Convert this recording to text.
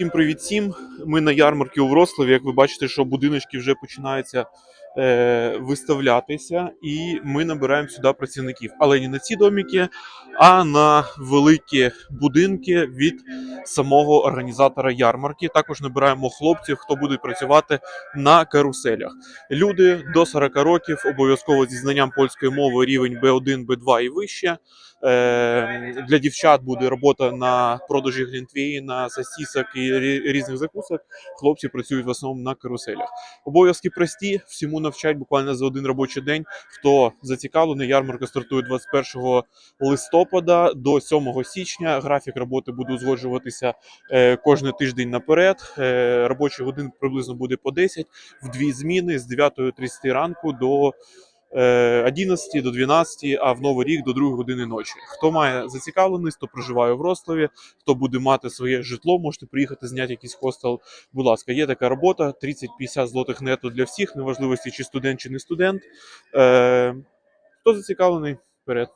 Всім привіт всім. Ми на ярмарці у Вроцлаві. Як ви бачите, що будиночки вже починаються виставлятися, і ми набираємо сюди працівників. Але не на ці домики, а на великі будинки від самого організатора ярмарки. Також набираємо хлопців, хто буде працювати на каруселях. Люди до 40 років, обов'язково зі знанням польської мови рівень B1, B2 і вище. Е, Для дівчат буде робота на продажі глінтвейна, сосісок і різних закусок. Хлопці працюють в основному на каруселях. Обов'язки прості, всьому навчать буквально за один робочий день. Хто зацікавлений, ярмарка стартує 21 листопада до 7 січня. Графік роботи буде узгоджуватися е, кожен тиждень наперед. Е, робочий годин приблизно буде по 10 в дві зміни з 9.30 ранку до 11 до 12, а в новий рік до 2 години ночі. Хто має зацікавленість, хто проживає в Рославі, хто буде мати своє житло, можете приїхати зняти якийсь хостел. Будь ласка, є така робота: 30-50 злотих нету для всіх, неважливості чи студент, чи не студент. Е, хто зацікавлений, вперед.